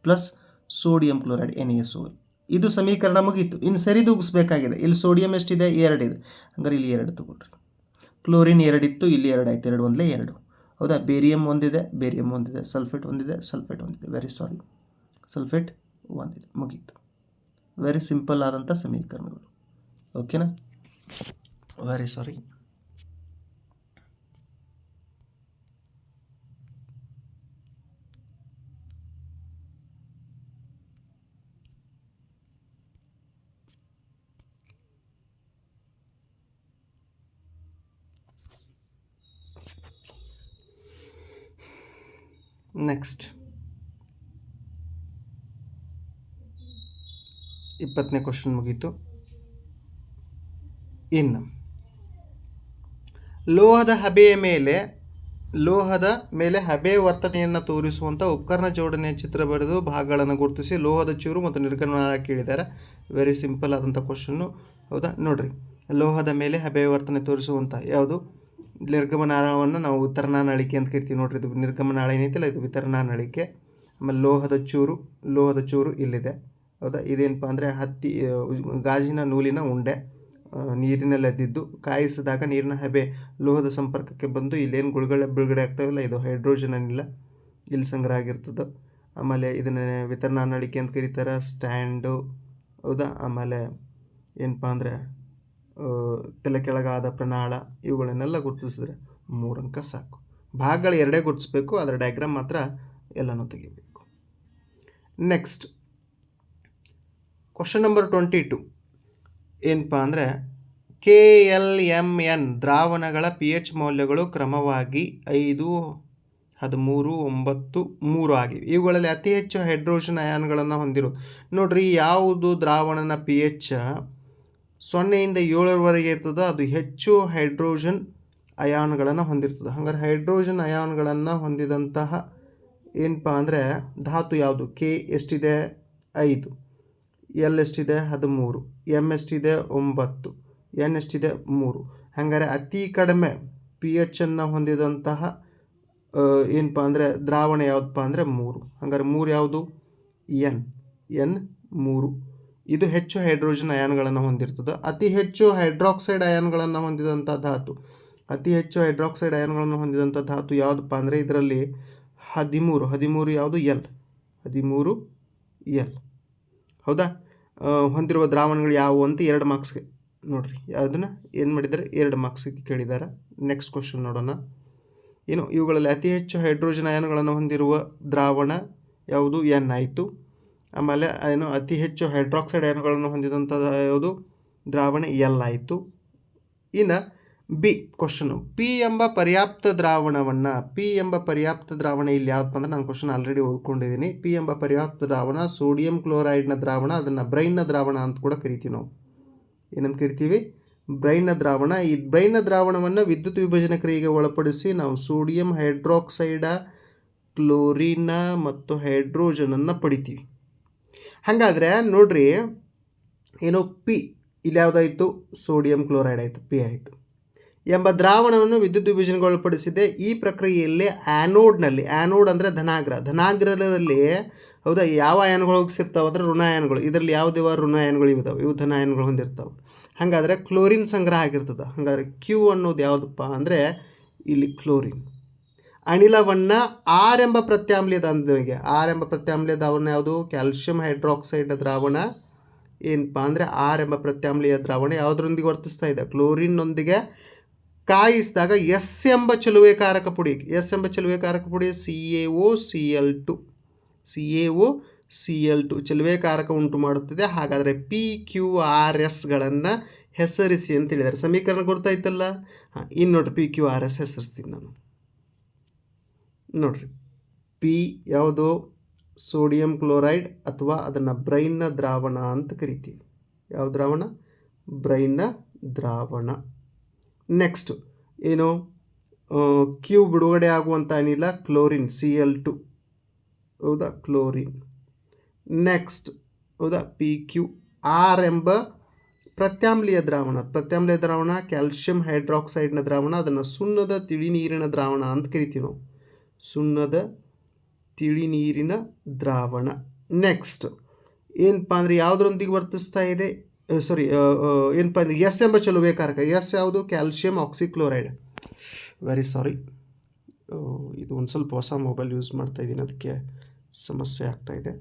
plus sodium chloride N S O ಇದು ಸಮೀಕರಣ ಮುಗೀತು. ಇನ್ನು ಸರಿದೂಗಿಸ್ಬೇಕಾಗಿದೆ. ಇಲ್ಲಿ sodium ಎಷ್ಟಿದೆ? ಎರಡಿದೆ ಹಂಗಾರೆ ಇಲ್ಲಿ ಎರಡು ತಗೊಳ್ರಿ. ಕ್ಲೋರಿನ್ ಎರಡಿತ್ತು, ಇಲ್ಲಿ ಎರಡು ಆಯ್ತು ಎರಡು ಒಂದಲೇ ಎರಡು. ಹೌದಾ? ಬೇರಿಯಮ್ ಒಂದಿದೆ ಬೇರಿಯಮ್ ಒಂದಿದೆ ಸಲ್ಫೇಟ್ ಒಂದಿದೆ ಸಲ್ಫೇಟ್ ಒಂದಿದೆ. ವೆರಿ ಸಾರಿ ಸಲ್ಫೇಟ್ ಒಂದಿದೆ. ಮುಗೀತು. ವೆರಿ ಸಿಂಪಲ್ ಆದಂಥ ಸಮೀಕರಣಗಳು. ಓಕೆನಾ ವೆರಿ ಸಾರಿ ನೆಕ್ಸ್ಟ್. ಇಪ್ಪತ್ತನೇ ಕ್ವಶನ್ ಮುಗೀತು. ಇನ್ನು ಲೋಹದ ಹಬೆಯ ಮೇಲೆ, ಲೋಹದ ಮೇಲೆ ಹಬೆ ವರ್ತನೆಯನ್ನು ತೋರಿಸುವಂಥ ಉಪಕರಣ ಜೋಡಣೆಯ ಚಿತ್ರ ಬರೆದು ಭಾಗಗಳನ್ನು ಗುರುತಿಸಿ ಲೋಹದ ಚೂರು ಮತ್ತು ನಿರ್ಗಮನ ಕೇಳಿದ್ದಾರೆ. ವೆರಿ ಸಿಂಪಲ್ ಆದಂಥ ಕ್ವಶನ್ನು. ಹೌದಾ? ನೋಡ್ರಿ. ಲೋಹದ ಮೇಲೆ ಹಬೆ ವರ್ತನೆ ತೋರಿಸುವಂಥ ಯಾವುದು? ನಿರ್ಗಮನಾಳವನ್ನು ನಾವು ವಿತರಣಾ ನಳಿಕೆ ಅಂತ ಕರಿತೀವಿ ನೋಡ್ರಿ. ಇದು ನಿರ್ಗಮನಾಳ ಏನೈತಿಲ್ಲ ಇದು ವಿತರಣಾ ನಳಿಕೆ. ಆಮೇಲೆ ಲೋಹದ ಚೂರು ಲೋಹದ ಚೂರು ಇಲ್ಲಿದೆ. ಹೌದಾ? ಇದೇನಪ್ಪ ಅಂದರೆ ಹತ್ತಿ ಗಾಜಿನ ನೂಲಿನ ಉಂಡೆ ಆ, ನೀರಿನಲ್ಲಿ ಎದ್ದಿದ್ದು ಕಾಯಿಸಿದಾಗ ನೀರಿನ ಹಬೆ ಲೋಹದ ಸಂಪರ್ಕಕ್ಕೆ ಬಂದು ಇಲ್ಲೇನು ಗುಳುಗಳೆ ಬಿಡುಗಡೆ ಆಗ್ತಾವಲ್ಲ ಇದು ಹೈಡ್ರೋಜನ್ ಏನಿಲ್ಲ ಇಲ್ಲಿ ಸಂಗ್ರಹ ಆಗಿರ್ತದೆ. ಆಮೇಲೆ ಇದನ್ನು ವಿತರಣಾ ನಳಿಕೆ ಅಂತ ಕರೀತಾರೆ ಸ್ಟ್ಯಾಂಡು. ಹೌದಾ? ಆಮೇಲೆ ಏನಪ್ಪ ಅಂದರೆ ತಲೆ ಕೆಳಗಾದ ಪ್ರಣಾಳ ಇವುಗಳನ್ನೆಲ್ಲ ಗುರುತಿಸಿದ್ರೆ ಮೂರು ಅಂಕ ಸಾಕು. ಭಾಗಗಳು ಎರಡೇ ಗುರುತಿಸಬೇಕು ಅದರ ಡಯಾಗ್ರಾಮ್ ಮಾತ್ರ ಎಲ್ಲನೂ ತೆಗಿಬೇಕು. Next question number twenty two ಏನಪ್ಪ ಅಂದರೆ ಕೆ ಎಲ್ ಎಂ ಎನ್ ದ್ರಾವಣಗಳ ಪಿ ಎಚ್ ಮೌಲ್ಯಗಳು ಕ್ರಮವಾಗಿ ಐದು, ಹದಿಮೂರು, ಒಂಬತ್ತು, ಮೂರು ಆಗಿವೆ. ಇವುಗಳಲ್ಲಿ ಅತಿ ಹೆಚ್ಚು ಹೈಡ್ರೋಜನ್ ಅಯಾನ್ಗಳನ್ನು ಹೊಂದಿರೋದು. ನೋಡ್ರಿ, ಯಾವುದು ದ್ರಾವಣನ ಪಿ ಎಚ್ ಸೊನ್ನೆಯಿಂದ ಏಳರವರೆಗೆ ಇರ್ತದೆ ಅದು ಹೆಚ್ಚು ಹೈಡ್ರೋಜನ್ ಅಯಾನ್ಗಳನ್ನು ಹೊಂದಿರ್ತದೆ. ಹಂಗಾರೆ ಹೈಡ್ರೋಜನ್ ಅಯಾನ್ಗಳನ್ನು ಹೊಂದಿದಂತಹ ಏನಪ್ಪ ಅಂದರೆ ಧಾತು ಯಾವುದು? ಕೆ ಎಷ್ಟಿದೆ? ಐದು. ಎಲ್ ಎಷ್ಟಿದೆ? ಹದಿಮೂರು. ಎಂ ಎಷ್ಟಿದೆ? ಒಂಬತ್ತು. ಎನ್ ಎಷ್ಟಿದೆ? ಮೂರು. ಹಾಗಾದರೆ ಅತಿ ಕಡಿಮೆ ಪಿ ಎಚ್ಚನ್ನು ಹೊಂದಿದಂತಹ ಆ, ಏನಪ್ಪ ಅಂದರೆ ದ್ರಾವಣ ಯಾವುದಪ್ಪ ಅಂದರೆ ಮೂರು. ಹಂಗಾರೆ ಮೂರು ಯಾವುದು? ಎನ್. ಎನ್ ಮೂರು. ಇದು ಹೆಚ್ಚು ಹೈಡ್ರೋಜನ್ ಅಯಾನ್ಗಳನ್ನು ಹೊಂದಿರ್ತದೆ. ಅತಿ ಹೆಚ್ಚು ಹೈಡ್ರಾಕ್ಸೈಡ್ ಅಯಾನ್ಗಳನ್ನು ಹೊಂದಿದಂಥ ಧಾತು. ಅತಿ ಹೆಚ್ಚು ಹೈಡ್ರಾಕ್ಸೈಡ್ ಅಯಾನ್ಗಳನ್ನು ಹೊಂದಿದಂಥ ಧಾತು ಯಾವುದಪ್ಪ ಅಂದರೆ ಇದರಲ್ಲಿ ಹದಿಮೂರು. ಹದಿಮೂರು ಯಾವುದು? ಎಲ್. ಹದಿಮೂರು ಎಲ್. ಹೌದಾ? ಹೊಂದಿರುವ ದ್ರಾವಣಗಳು ಯಾವುವು ಅಂತ ಎರಡು ಮಾರ್ಕ್ಸ್ಗೆ ನೋಡಿರಿ. ಅದನ್ನು ಏನು ಮಾಡಿದ್ದಾರೆ? ಎರಡು ಮಾರ್ಕ್ಸಿಗೆ ಕೇಳಿದ್ದಾರೆ. ನೆಕ್ಸ್ಟ್ ಕ್ವಶನ್ ನೋಡೋಣ. ಏನು? ಇವುಗಳಲ್ಲಿ ಅತಿ ಹೆಚ್ಚು ಹೈಡ್ರೋಜನ್ ಅಯಾನ್ಗಳನ್ನು ಹೊಂದಿರುವ ದ್ರಾವಣ ಯಾವುದು? ಎನ್. ಆಯಿತು. ಆಮೇಲೆ ಏನು ಅತಿ ಹೆಚ್ಚು ಹೈಡ್ರಾಕ್ಸೈಡ್ ಏನುಗಳನ್ನು ಹೊಂದಿದಂಥ ಯಾವುದು? ದ್ರಾವಣ ಎಲ್ ಆಯಿತು. ಇನ್ನು ಬಿ ಕ್ವಶನು ಪಿ ಎಂಬ ಪರ್ಯಾಪ್ತ ದ್ರಾವಣವನ್ನು ಪಿ ಎಂಬ ಪರ್ಯಾಪ್ತ ದ್ರಾವಣ ಇಲ್ಲಿ ಯಾವ್ದಪ್ಪ ಅಂದರೆ ನಾನು ಕ್ವಶನ್ ಆಲ್ರೆಡಿ ಓದ್ಕೊಂಡಿದ್ದೀನಿ. ಪಿ ಎಂಬ ಪರ್ಯಾಪ್ತ ದ್ರಾವಣ ಸೋಡಿಯಂ ಕ್ಲೋರೈಡ್ನ ದ್ರಾವಣ, ಅದನ್ನು ಬ್ರೈನ್ನ ದ್ರಾವಣ ಅಂತ ಕೂಡ ಕರಿತೀವಿ ನಾವು. ಏನಂತ ಕರಿತೀವಿ? ಬ್ರೈನ್ನ ದ್ರಾವಣ. ಈ ಬ್ರೈನ್ನ ದ್ರಾವಣವನ್ನು ವಿದ್ಯುತ್ ವಿಭಜನ ಕ್ರಿಯೆಗೆ ಒಳಪಡಿಸಿ ನಾವು ಸೋಡಿಯಂ ಹೈಡ್ರಾಕ್ಸೈಡ ಕ್ಲೋರಿನ ಮತ್ತು ಹೈಡ್ರೋಜನನ್ನು ಪಡಿತೀವಿ. ಹಾಗಾದರೆ ನೋಡ್ರಿ, ಏನು ಪಿ ಇಲ್ಲಿ ಯಾವುದಾಯಿತು? ಸೋಡಿಯಂ ಕ್ಲೋರೈಡ್ ಆಯಿತು ಪಿ ಆಯಿತು. ಎಂಬ ದ್ರಾವಣವನ್ನು ವಿದ್ಯುತ್ ವಿಭಜನೆಗೊಳಪಡಿಸಿದೆ. ಈ ಪ್ರಕ್ರಿಯೆಯಲ್ಲಿ ಆ್ಯನೋಡ್ನಲ್ಲಿ ಆ್ಯನೋಡ್ ಅಂದರೆ ಧನಾಗ್ರ ಧನಾಗ್ರದಲ್ಲಿ ಹೌದಾ, ಯಾವ ಅಯಾನ್ಗಳು ಹೋಗಿಸಿರ್ತಾವೆ ಅಂದರೆ ಋಣಾಯನಗಳು, ಇದರಲ್ಲಿ ಯಾವುದೇ ಋಣಾಯನಗಳು ಇದಾವೆ? ಇವು ಧನಾಯನಗಳು ಹೊಂದಿರ್ತಾವೆ. ಹಾಗಾದರೆ ಕ್ಲೋರಿನ್ ಸಂಗ್ರಹ ಆಗಿರ್ತದೆ. ಹಾಗಾದರೆ ಕ್ಯೂ ಅನ್ನೋದು ಯಾವುದಪ್ಪ ಅಂದರೆ ಇಲ್ಲಿ ಕ್ಲೋರಿನ್ ಅನಿಲವನ್ನು ಆರ್ ಎಂಬ ಪ್ರತ್ಯಾಮ್ಲಯದ ಅಂದಿಗೆ ಆರ್ ಎಂಬ ಪ್ರತ್ಯಾಮ್ಲಿಯ ದ್ರಾವಣ ಯಾವುದು? ಕ್ಯಾಲ್ಶಿಯಂ ಹೈಡ್ರಾಕ್ಸೈಡ್ ದ್ರಾವಣ. ಏನಪ್ಪ ಅಂದರೆ ಆರ್ ಎಂಬ ಪ್ರತ್ಯಾಮ್ಲೀಯ ದ್ರಾವಣ ಯಾವುದರೊಂದಿಗೆ ವರ್ತಿಸ್ತಾ ಇದೆ? ಕ್ಲೋರಿನ್ನೊಂದಿಗೆ ಕಾಯಿಸಿದಾಗ ಎಸ್ ಎಂಬ ಚಲುವೆಕಾರಕ ಪುಡಿ. ಎಸ್ ಎಂಬ ಚಲುವೆಕಾರಕ ಪುಡಿ C A O, C L two. C A O, C L two. ಚಲುವೆಕಾರಕ ಉಂಟು ಮಾಡುತ್ತದೆ. ಹಾಗಾದರೆ ಪಿ ಕ್ಯೂ ಆರ್ ಎಸ್ಗಳನ್ನು ಹೆಸರಿಸಿ ಅಂತ ಹೇಳಿದ್ದಾರೆ. ಸಮೀಕರಣ ಗೊತ್ತಾಯ್ತಲ್ಲ ಹಾಂ, ಇನ್ನು ಪಿ ಕ್ಯೂ ಆರ್ ಎಸ್ ಹೆಸರಿಸ್ತೀನಿ ನಾನು. ನೋಡ್ರಿ. ಪಿ ಯಾವುದು? ಸೋಡಿಯಂ ಕ್ಲೋರೈಡ್ ಅಥವಾ ಅದನ್ನು ಬ್ರೈನ್ನ ದ್ರಾವಣ ಅಂತ ಕರಿತೀವಿ. ಯಾವ ದ್ರಾವಣ? ಬ್ರೈನ್ನ ದ್ರಾವಣ. ನೆಕ್ಸ್ಟು ಏನು? ಕ್ಯೂ ಬಿಡುಗಡೆ ಆಗುವಂಥ ಅನಿಲ ಕ್ಲೋರಿನ್ ಸಿ ಎಲ್ ಟು ಹೌದಾ? ಕ್ಲೋರಿನ್. ನೆಕ್ಸ್ಟ್ ಹೌದಾ? ಪಿ ಕ್ಯೂ ಆರ್ ಎಂಬ ಪ್ರತ್ಯಾಮ್ಲೀಯ ದ್ರಾವಣ. ಪ್ರತ್ಯಾಮ್ಲೀಯ ದ್ರಾವಣ, ಕ್ಯಾಲ್ಶಿಯಂ ಹೈಡ್ರಾಕ್ಸೈಡ್ನ ದ್ರಾವಣ, ಅದನ್ನು ಸುಣ್ಣದ ತಿಳಿ ನೀರಿನ ದ್ರಾವಣ ಅಂತ ಕರಿತೀವಿ ನಾವು. ಸುಣ್ಣದ ತಿಳಿ ನೀರಿನ ದ್ರಾವಣ. ನೆಕ್ಸ್ಟ್ ಏನಪ್ಪ ಅಂದರೆ ಯಾವುದರೊಂದಿಗೆ ವರ್ತಿಸ್ತಾ ಇದೆ? ಸಾರಿ ಏನಪ್ಪ ಅಂದರೆ ಎಸ್ ಎಂಬ ಚಲುವೆಕಾರಕ. ಎಸ್ ಯಾವುದು? Calcium oxychloride. ವೆರಿ ಸಾರಿ ಇದು ಒಂದು ಸ್ವಲ್ಪ ಹೊಸ ಮೊಬೈಲ್ ಯೂಸ್ ಮಾಡ್ತಾ ಇದ್ದೀನಿ. ಅದಕ್ಕೆ ಸಮಸ್ಯೆ ಆಗ್ತಾ ಇದೆ.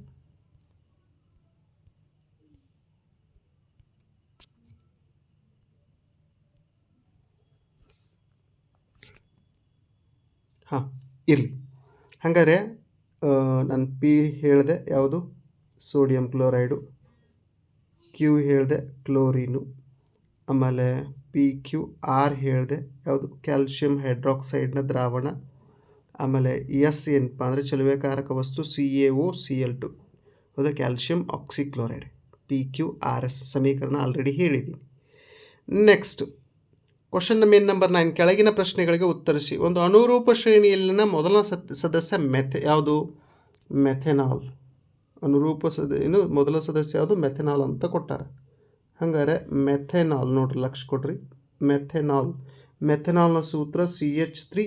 ಹಾಂ. ಇರಲಿ. ಹಾಗಾದರೆ ನಾನು ಪಿ ಹೇಳಿದೆ ಯಾವುದು? ಸೋಡಿಯಂ ಕ್ಲೋರೈಡು ಕ್ಯೂ ಹೇಳಿದೆ ಕ್ಲೋರಿನು ಆಮೇಲೆ ಪಿ ಕ್ಯೂ ಆರ್ ಹೇಳಿದೆ ಯಾವುದು? ಕ್ಯಾಲ್ಶಿಯಂ ಹೈಡ್ರಾಕ್ಸೈಡ್ನ ದ್ರಾವಣ. ಆಮೇಲೆ ಎಸ್ ಏನಪ್ಪ ಅಂದರೆ ಚಲುವೆಕಾರಕ ವಸ್ತು C A O C L two ಹೌದಾ calcium oxychloride P Q R S ಸಮೀಕರಣ ಆಲ್ರೆಡಿ ಹೇಳಿದ್ದೀನಿ. Next question main number nine ಕೆಳಗಿನ ಪ್ರಶ್ನೆಗಳಿಗೆ ಉತ್ತರಿಸಿ. ಒಂದು ಅನುರೂಪ ಶ್ರೇಣಿಯಲ್ಲಿನ ಮೊದಲ ಸತ್, ಸದಸ್ಯ ಮೆಥೆ ಯಾವುದು? ಮೆಥೆನಾಲ್ ಅನುರೂಪ ಸದ, ಏನು? ಮೊದಲ ಸದಸ್ಯ ಯಾವುದು? ಮೆಥೆನಾಲ್ ಅಂತ ಕೊಟ್ಟಾರೆ. ಹಂಗಾರೆ ಮೆಥೆನಾಲ್ ನೋಡ್ರಿ, ಲಕ್ಷ ಕೊಡ್ರಿ. ಮೆಥೆನಾಲ್ ಮೆಥೆನಾಲ್ನ ಸೂತ್ರ C H three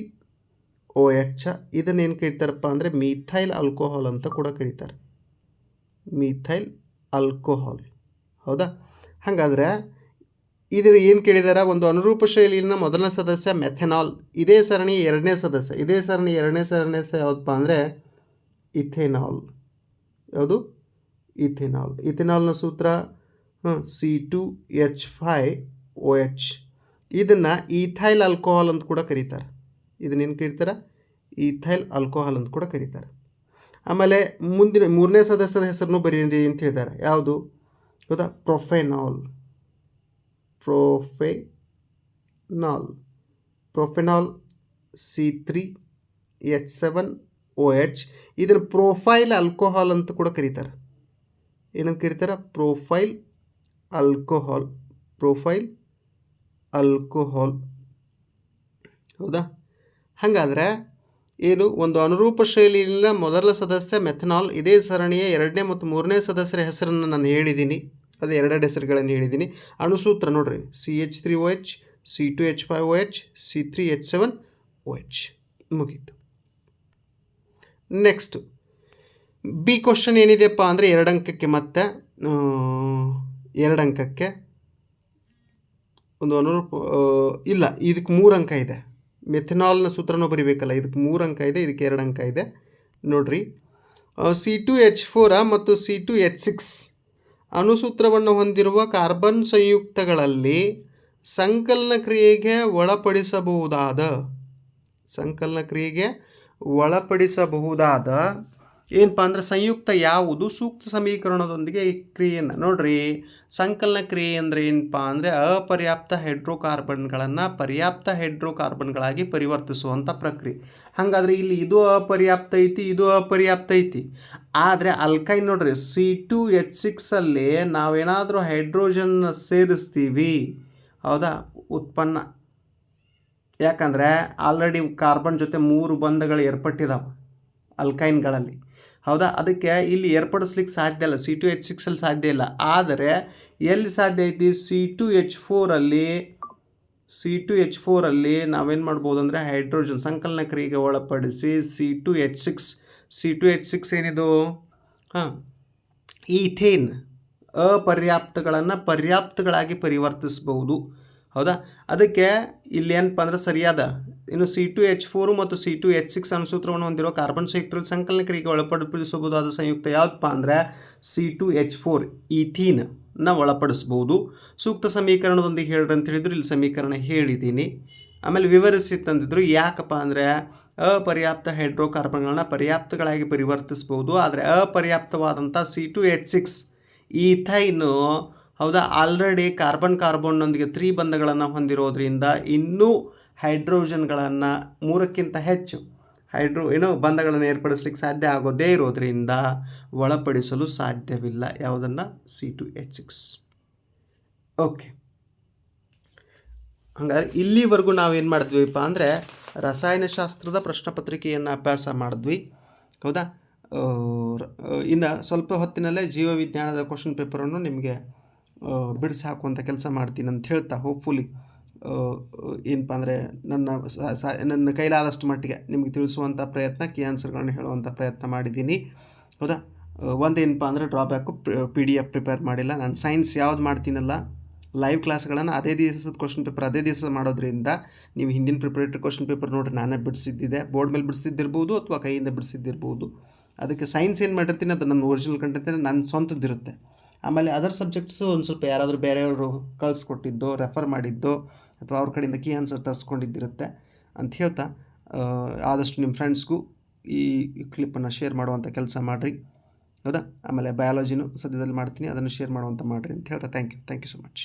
O H ಇದನ್ನೇನು ಕರೀತಾರಪ್ಪ ಅಂದರೆ ಮೀಥೈಲ್ ಆಲ್ಕೋಹಾಲ್ ಅಂತ ಕೂಡ ಕರೀತಾರೆ. ಮೀಥೈಲ್ ಆಲ್ಕೋಹಾಲ್ ಹೌದಾ? ಹಾಗಾದರೆ ಇದ್ರ ಏನು ಕೇಳಿದಾರ? ಒಂದು ಅನುರೂಪ ಶೈಲಿನ ಮೊದಲನೇ ಸದಸ್ಯ ಮೆಥೆನಾಲ್, ಇದೇ ಸರಣಿ ಎರಡನೇ ಸದಸ್ಯ, ಇದೇ ಸರಣಿ ಎರಡನೇ ಸರಣಿ ಯಾವುದಪ್ಪ ಅಂದರೆ ಇಥೆನಾಲ್. ಯಾವುದು? ಇಥೆನಾಲ್. ಇಥೆನಾಲ್ನ ಸೂತ್ರ C two H five O H ಇದನ್ನು ಈಥೈಲ್ ಆಲ್ಕೋಹಾಲ್ ಅಂತ ಕೂಡ ಕರೀತಾರೆ. ಇದನ್ನೇನು ಕರೀತಾರೆ? ಈಥೈಲ್ ಆಲ್ಕೋಹಾಲ್ ಅಂತ ಕೂಡ ಕರೀತಾರೆ. ಆಮೇಲೆ ಮುಂದಿನ ಮೂರನೇ ಸದಸ್ಯರ ಹೆಸರನ್ನು ಬರೀರಿ ಅಂತ ಹೇಳಿದ್ದಾರೆ ಯಾವುದು? ಹೌದಾ propanol propanol propanol C three H seven O H ಇದನ್ನು ಪ್ರೊಫೈಲ್ ಆಲ್ಕೋಹಾಲ್ ಅಂತ ಕೂಡ ಕರೀತಾರೆ. ಏನಂತ ಕರೀತಾರೆ? ಪ್ರೊಫೈಲ್ ಆಲ್ಕೋಹಾಲ್ ಪ್ರೊಫೈಲ್ ಆಲ್ಕೋಹಾಲ್ ಹೌದಾ? ಹಾಗಾದರೆ ಏನು? ಒಂದು ಅನುರೂಪ ಶೈಲಿಯಿಂದ ಮೊದಲ ಸದಸ್ಯ ಮೆಥನಾಲ್, ಇದೇ ಸರಣಿಯ ಎರಡನೇ ಮತ್ತು ಮೂರನೇ ಸದಸ್ಯರ ಹೆಸರನ್ನು ನಾನು ಹೇಳಿದ್ದೀನಿ ಅದು ಎರಡೆರಡು ಹೆಸರುಗಳನ್ನು ಹೇಳಿದ್ದೀನಿ. ಅಣುಸೂತ್ರ ನೋಡ್ರಿ. C H three O H C two H five O H C three H seven O H ಮುಗೀತು. ನೆಕ್ಸ್ಟು ಬಿ ಕ್ವಶನ್ ಏನಿದೆಯಪ್ಪ ಅಂದರೆ ಎರಡು ಅಂಕಕ್ಕೆ ಮತ್ತೆ ಎರಡು ಅಂಕಕ್ಕೆ ಒಂದು ಅನುರೂಪ ಇಲ್ಲ, ಇದಕ್ಕೆ ಮೂರು ಅಂಕ ಇದೆ. ಮೆಥನಾಲ್ನ ಸೂತ್ರನೂ ಬರಿಬೇಕಲ್ಲ, ಇದಕ್ಕೆ ಮೂರು ಅಂಕ ಇದೆ, ಇದಕ್ಕೆ ಎರಡು ಅಂಕ ಇದೆ. ನೋಡ್ರಿ. ಸಿ ಟು ಎಚ್ ಫೋರ ಮತ್ತು ಸಿ ಟು ಎಚ್ ಸಿಕ್ಸ್ ಅಣುಸೂತ್ರವನ್ನು ಹೊಂದಿರುವ ಕಾರ್ಬನ್ ಸಂಯುಕ್ತಗಳಲ್ಲಿ ಸಂಕಲನ ಕ್ರಿಯೆಗೆ ಒಳಪಡಿಸಬಹುದಾದ ಸಂಕಲನ ಕ್ರಿಯೆಗೆ ಒಳಪಡಿಸಬಹುದಾದ ಏನಪ್ಪ ಅಂದರೆ ಸಂಯುಕ್ತ ಯಾವುದು? ಸೂಕ್ತ ಸಮೀಕರಣದೊಂದಿಗೆ ಕ್ರಿಯೆಯನ್ನು ನೋಡ್ರಿ. ಸಂಕಲನ ಕ್ರಿಯೆ ಅಂದರೆ ಏನಪ್ಪ ಅಂದರೆ ಅಪರ್ಯಾಪ್ತ ಹೈಡ್ರೋಕಾರ್ಬನ್ಗಳನ್ನು ಪರ್ಯಾಪ್ತ ಹೈಡ್ರೋಕಾರ್ಬನ್ಗಳಾಗಿ ಪರಿವರ್ತಿಸುವಂಥ ಪ್ರಕ್ರಿಯೆ. ಹಾಗಾದರೆ ಇಲ್ಲಿ ಇದು ಅಪರ್ಯಾಪ್ತ ಐತಿ, ಇದು ಅಪರ್ಯಾಪ್ತ ಐತಿ. ಆದರೆ ಅಲ್ಕೈನ್ ನೋಡ್ರಿ, ಸಿ ಟು ಎಚ್ ಸಿಕ್ಸಲ್ಲಿ ನಾವೇನಾದರೂ ಹೈಡ್ರೋಜನ್ ಸೇರಿಸ್ತೀವಿ. ಹೌದಾ? ಉತ್ಪನ್ನ. ಯಾಕಂದರೆ ಆಲ್ರೆಡಿ ಕಾರ್ಬನ್ ಜೊತೆ ಮೂರು ಬಂಧಗಳು ಏರ್ಪಟ್ಟಿದ್ದಾವೆ ಅಲ್ಕೈನ್ಗಳಲ್ಲಿ. ಹೌದಾ? ಅದಕ್ಕೆ ಇಲ್ಲಿ ಏರ್ಪಡಿಸ್ಲಿಕ್ಕೆ ಸಾಧ್ಯ ಇಲ್ಲ. ಸಿ ಟು ಎಚ್ ಸಿಕ್ಸಲ್ಲಿ ಸಾಧ್ಯ ಇಲ್ಲ. ಆದರೆ ಎಲ್ಲಿ ಸಾಧ್ಯ ಐತಿ? ಸಿ ಟು ಎಚ್ ಫೋರಲ್ಲಿ ಸಿ ಟು ಎಚ್ ಫೋರಲ್ಲಿ ನಾವೇನು ಮಾಡ್ಬೋದು ಅಂದರೆ ಹೈಡ್ರೋಜನ್ ಸಂಕಲನ ಕ್ರಿಯೆಗೆ ಒಳಪಡಿಸಿ C two H six C two H six ಏನಿದು? ಹಾಂ, ಈಥೇನ್ ಅಪರ್ಯಾಪ್ತಗಳನ್ನು ಪರ್ಯಾಪ್ತಗಳಾಗಿ ಪರಿವರ್ತಿಸ್ಬೋದು ಹೌದಾ? ಅದಕ್ಕೆ ಇಲ್ಲಿ ಏನಪ್ಪ ಅಂದ್ರೆ ಸರಿಯಾದ ಇನ್ನು ಸಿ ಟು ಎಚ್ ಫೋರು ಮತ್ತು ಸಿ ಟು ಎಚ್ ಸಿಕ್ಸ್ ಅಣುಸೂತ್ರವನ್ನು ಹೊಂದಿರೋ ಕಾರ್ಬನ್ ಸಂಯುಕ್ತರಲ್ಲಿ ಸಂಕಲನ ಕ್ರಿಯೆಗೆ ಒಳಪಡಿಸಬಹುದಾದ ಸಂಯುಕ್ತ ಯಾವುದಪ್ಪ ಅಂದರೆ ಸಿ ಟು ಎಚ್ ಫೋರ್ ಈಥೀನ್ನ ಒಳಪಡಿಸ್ಬೋದು ಸೂಕ್ತ ಸಮೀಕರಣದೊಂದಿಗೆ ಹೇಳ್ರಿ ಅಂತ ಹೇಳಿದ್ರು, ಇಲ್ಲಿ ಸಮೀಕರಣ ಹೇಳಿದ್ದೀನಿ ಆಮೇಲೆ ವಿವರಿಸಿ ತಂದಿದ್ರು ಯಾಕಪ್ಪ ಅಂದರೆ ಅಪರ್ಯಾಪ್ತ ಹೈಡ್ರೋಕಾರ್ಬನ್ಗಳನ್ನ ಪರ್ಯಾಪ್ತಗಳಾಗಿ ಪರಿವರ್ತಿಸ್ಬೋದು ಆದರೆ ಅಪರ್ಯಾಪ್ತವಾದಂಥ C two H six ethyne ಹೌದಾ? ಆಲ್ರೆಡಿ ಕಾರ್ಬನ್ ಕಾರ್ಬನ್ನೊಂದಿಗೆ ತ್ರೀ ಬಂಧಗಳನ್ನು ಹೊಂದಿರೋದ್ರಿಂದ ಇನ್ನೂ ಹೈಡ್ರೋಜನ್ಗಳನ್ನು ಮೂರಕ್ಕಿಂತ ಹೆಚ್ಚು ಹೈಡ್ರೋ, ಏನೋ ಬಂಧಗಳನ್ನು ಏರ್ಪಡಿಸ್ಲಿಕ್ಕೆ ಸಾಧ್ಯ ಆಗೋದೇ ಇರೋದ್ರಿಂದ ಒಳಪಡಿಸಲು ಸಾಧ್ಯವಿಲ್ಲ. ಯಾವುದನ್ನು? C two H six okay ಹಾಗಾದ್ರೆ ಇಲ್ಲಿವರೆಗೂ ನಾವೇನು ಮಾಡಿದ್ವಿಪ್ಪ ಅಂದರೆ ರಸಾಯನಶಾಸ್ತ್ರದ ಪ್ರಶ್ನೆ ಪತ್ರಿಕೆಯನ್ನು ಅಭ್ಯಾಸ ಮಾಡಿದ್ವಿ. ಹೌದಾ? ಇನ್ನು ಸ್ವಲ್ಪ ಹೊತ್ತಿನಲ್ಲೇ ಜೀವವಿಜ್ಞಾನದ ಕ್ವಶನ್ ಪೇಪರನ್ನು ನಿಮಗೆ ಬಿಡಿಸಿ ಹಾಕುವಂಥ ಕೆಲಸ ಮಾಡ್ತೀನಿ ಅಂತ ಹೇಳ್ತಾ ಹೋಪ್ಫುಲಿ ಏನಪ್ಪ ಅಂದರೆ ನನ್ನ ನನ್ನ ಕೈಲಾದಷ್ಟು ಮಟ್ಟಿಗೆ ನಿಮಗೆ ತಿಳಿಸುವಂಥ ಪ್ರಯತ್ನ ಕೀ ಆನ್ಸರ್ಗಳನ್ನ ಹೇಳುವಂಥ ಪ್ರಯತ್ನ ಮಾಡಿದ್ದೀನಿ. ಹೌದಾ? ಒಂದೇನಪ್ಪ ಅಂದರೆ drawback P D F prepare ಮಾಡಿಲ್ಲ. ನಾನು ಸೈನ್ಸ್ ಯಾವ್ದು ಮಾಡ್ತೀನಲ್ಲ ಲೈವ್ ಕ್ಲಾಸ್ಗಳನ್ನು ಅದೇ ದಿವಸದ ಕ್ವಶನ್ ಪೇಪರ್ ಅದೇ ದಿವಸ ಮಾಡೋದ್ರಿಂದ ನೀವು ಹಿಂದಿನ ಪ್ರಿಪರೇಟರಿ ಕ್ವಶನ್ ಪೇಪರ್ ನೋಡಿರಿ, ನಾನೇ ಬಿಡಿಸಿದ್ದಿದೆ. ಬೋರ್ಡ್ ಮೇಲೆ ಬಿಡಿಸಿದ್ದಿರ್ಬೋದು ಅಥವಾ ಕೈಯಿಂದ ಬಿಡಿಸಿದ್ದಿರ್ಬೋದು. ಅದಕ್ಕೆ ಸೈನ್ಸ್ ಏನು ಮಾಡಿರ್ತೀನಿ, ಅದು ನನ್ನ ಒರಿಜಿನಲ್ ಕಂಟೆಂಟ್ ನನ್ನ ಸ್ವಂತದ್ದಿರುತ್ತೆ. ಆಮೇಲೆ ಅದರ್ ಸಬ್ಜೆಕ್ಟ್ಸು ಒಂದು ಸ್ವಲ್ಪ ಯಾರಾದರೂ ಬೇರೆಯವರು ಕಳಿಸ್ಕೊಟ್ಟಿದ್ದೋ ರೆಫರ್ ಮಾಡಿದ್ದೋ ಅಥವಾ ಅವ್ರ ಕಡೆಯಿಂದ ಕೀ ಆನ್ಸರ್ ತರಿಸ್ಕೊಂಡಿದ್ದಿರುತ್ತೆ ಅಂತ ಹೇಳ್ತಾ ಆದಷ್ಟು ನಿಮ್ಮ ಫ್ರೆಂಡ್ಸ್ಗೂ ಈ ಕ್ಲಿಪ್ಪನ್ನು ಶೇರ್ ಮಾಡುವಂಥ ಕೆಲಸ ಮಾಡಿರಿ. ಹೌದಾ? ಆಮೇಲೆ ಬಯಾಲಜಿನೂ ಸದ್ಯದಲ್ಲಿ ಮಾಡ್ತೀನಿ, ಅದನ್ನು ಶೇರ್ ಮಾಡುವಂಥ ಮಾಡಿರಿ ಅಂತ ಹೇಳ್ತಾ thank you thank you so much